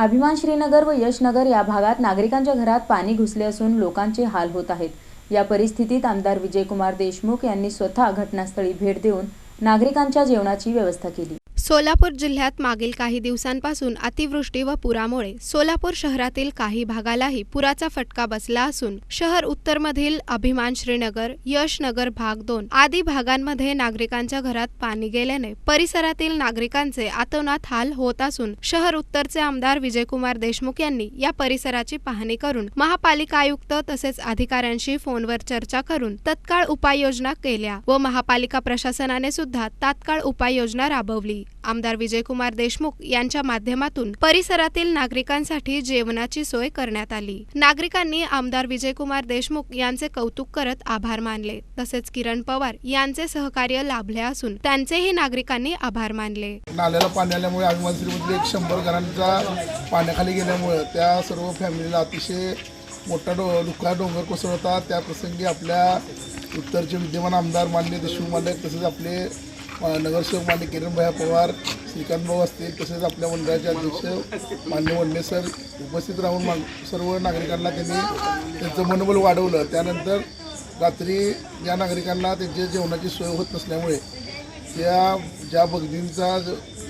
अभिमान श्रीनगर व यशनगर या भागात नागरिकांच्या घरात पाणी घुसले असून लोकांचे हाल होत आहेत. या परिस्थितीत आमदार विजयकुमार देशमुख यांनी स्वतः घटनास्थळी भेट देऊन नागरिकांच्या जेवणाची व्यवस्था केली. सोलापूर जिल्ह्यात मागील काही दिवसांपासून अतिवृष्टी व पुरामुळे सोलापूर शहरातील काही भागालाही पुराचा फटका बसला असून शहर उत्तरमधील अभिमान श्रीनगर यशनगर भाग दोन आदी भागांमध्ये नागरिकांच्या घरात पाणी गेल्याने परिसरातील नागरिकांचे आतोनात हाल होत असून शहर उत्तरचे आमदार विजयकुमार देशमुख यांनी या परिसराची पाहणी करून महापालिका आयुक्त तसेच अधिकाऱ्यांशी फोनवर चर्चा करून तत्काळ उपाययोजना केल्या व महापालिका प्रशासनाने सुद्धा तात्काळ उपाययोजना राबवली. आमदार विजयकुमार देशमुख यांच्या माध्यमातून परिसरातील नागरिकांसाठी जेवणाची सोय करण्यात आली. नागरिकांनी आमदार विजयकुमार देशमुख यांचे कौतुक करत आभार मानले. तसेच किरण पवार यांचे सहकार्य लाभले असून त्यांचेही नागरिकांनी आभार मानले. नाल्याला पाणी आल्यामुळे अभिमानश्रीमधील एक शंभर घरांचा पाण्याखाली गेल्यामुळे त्या सर्व फॅमिलीला अतिशय मोठा डो दुःखा डोंगर कोसळता. त्या प्रसंगी आपल्या उत्तरचे विद्यमान आमदार मान्य देशमुख मालक तसेच आपले नगरसेवक मान्य किरणभाई पवार श्रीकांतभाऊ असतील तसेच आपल्या मंडळाचे अध्यक्ष मान्य वडणे सर उपस्थित राहून मा सर्व नागरिकांना त्यांनी त्यांचं मनोबल वाढवलं. त्यानंतर रात्री या नागरिकांना त्यांच्या जेवणाची सोय होत नसल्यामुळे त्या ज्या भगिनींचा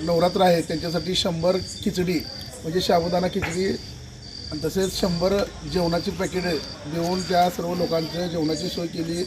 नवरात्र आहे त्यांच्यासाठी शंभर खिचडी म्हणजे साबुदाणा खिचडी आणि तसेच शंभर जेवणाची पॅकेट देऊन त्या सर्व लोकांच्या जेवणाची सोय केली.